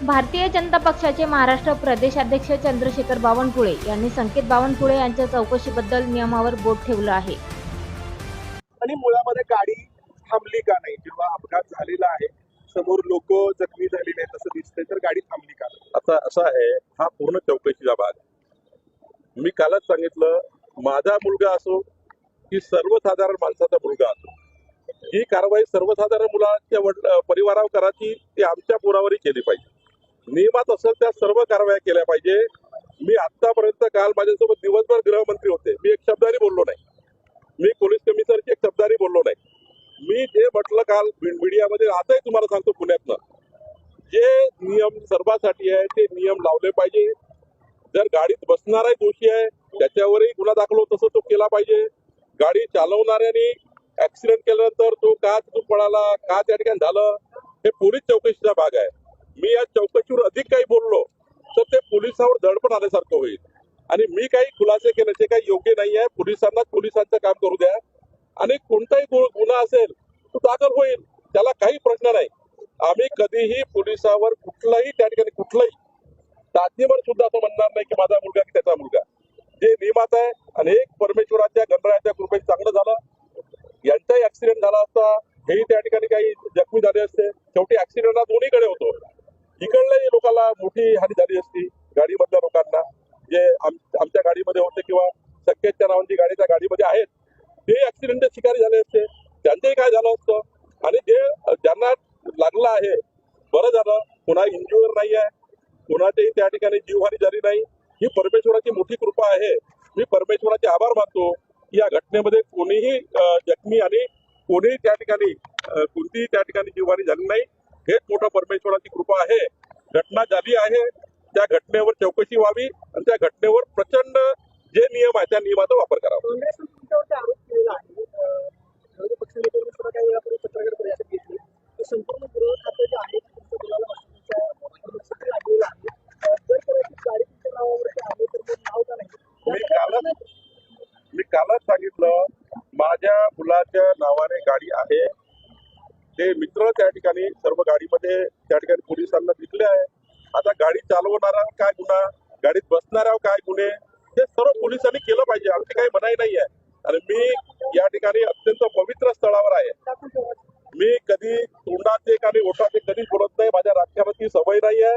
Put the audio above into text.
भारतीय जनता पक्षाचे महाराष्ट्र प्रदेशाध्यक्ष चंद्रशेखर बावनकुळे यांनी संकेत बावनकुळे यांच्या चौकशीबद्दल नियमावर बोट ठेवलं आहे आणि मुळामध्ये गाडी थांबली का नाही जेव्हा अपघात झालेला आहे समोर लोक जखमी झालेले आहेत असं दिसतंय तर गाडी थांबली का नाही? आता असं आहे हा पूर्ण चौकशीचा भाग आहे. मी कालच सांगितलं माझा मुलगा असो की सर्वसाधारण माणसाचा मुलगा असो ही कारवाई सर्वसाधारण मुलाच्या वडील परिवारावर करायची ती आमच्या पोरावरही केली पाहिजे नियमात असेल त्या सर्व कारवाया केल्या पाहिजे. मी आतापर्यंत काल माझ्यासोबत दिवसभर गृहमंत्री होते. मी एक शब्दाने बोललो नाही. मी पोलीस कमिशनरची एक शब्दाने बोललो नाही. मी जे म्हटलं काल मीडियामध्ये आताही तुम्हाला सांगतो पुण्यातनं. जे नियम सर्वांसाठी आहे ते नियम लावले पाहिजे. जर गाडीत बसणाराही दोषी आहे त्याच्यावरही गुन्हा दाखल होत असं तो केला पाहिजे. गाडी चालवणाऱ्याने ऍक्सिडेंट केल्यानंतर तो का तिथून पळाला का त्या ठिकाणी झालं हे पोलीस चौकशीचा भाग आहे. मी या चौकशीवर अधिक काही बोललो तर ते पोलिसावर दडपण आल्यासारखं होईल. आणि मी काही खुलासे केल्याचे काही योग्य नाही आहे पोलिसांना पोलिसांचं काम करू द्या. आणि कोणताही गुन्हा असेल तो दाखल होईल त्याला काही प्रश्न नाही. आम्ही कधीही पोलिसावर कुठलाही त्या ठिकाणी कुठलाही जातीवर सुद्धा असं म्हणणार नाही की माझा मुलगा की त्याचा मुलगा. जे नियमात आहे आणि एक परमेश्वराच्या गणरायाच्या कृपेने चांगलं झालं. यांचाही ऍक्सिडेंट झाला असता हेही त्या ठिकाणी काही जखमी झाले असते शेवटी ऍक्सिडेंट हा दोन्हीकडे होतो इकडल्याही लोकांना मोठी हानी झाली असती गाडीमधल्या लोकांना जे आम- आमच्या गाडीमध्ये होते किंवा संकेतच्या नावांची गाडी त्या गाडीमध्ये आहेत ते ऍक्सिडेंटचे शिकारी झाले असते. त्यांचंही काय झालं असतं? आणि जे ज्यांना लागलं आहे बरं झालं. कुणा इंजुअर नाही आहे. कुणाचेही त्या ठिकाणी जीवहानी झाली नाही. ही परमेश्वराची मोठी कृपा आहे. मी परमेश्वराचे आभार मानतो. या घटनेमध्ये कोणीही जखमी आणि कोणीही त्या ठिकाणी कोणतीही त्या ठिकाणी जीवहानी झाली नाही. हेच मोठं परमेश्वराची कृपा आहे. घटना झाली आहे. त्या घटनेवर चौकशी व्हावी आणि त्या घटनेवर प्रचंड जे नियम आहे त्या नियमाचा वापर करावा. मी कालच सांगितलं माझ्या मुलाच्या नावाने गाडी आहे. ते मित्र त्या ठिकाणी सर्व गाडीमध्ये त्या ठिकाणी पोलिसांना दिसले आहे आता गाडी चालवणारा काय गुन्हा? गाडीत बसणाऱ्यावर काय गुन्हे? हे सर्व पोलिसांनी केलं पाहिजे. आमची काही मनाई नाही आहे. आणि मी या ठिकाणी अत्यंत पवित्र स्थळावर आहे. मी कधी तोंडात एक आणि ओठात कधीच बोलत नाही. माझ्या राजकारणाची सवय नाही आहे.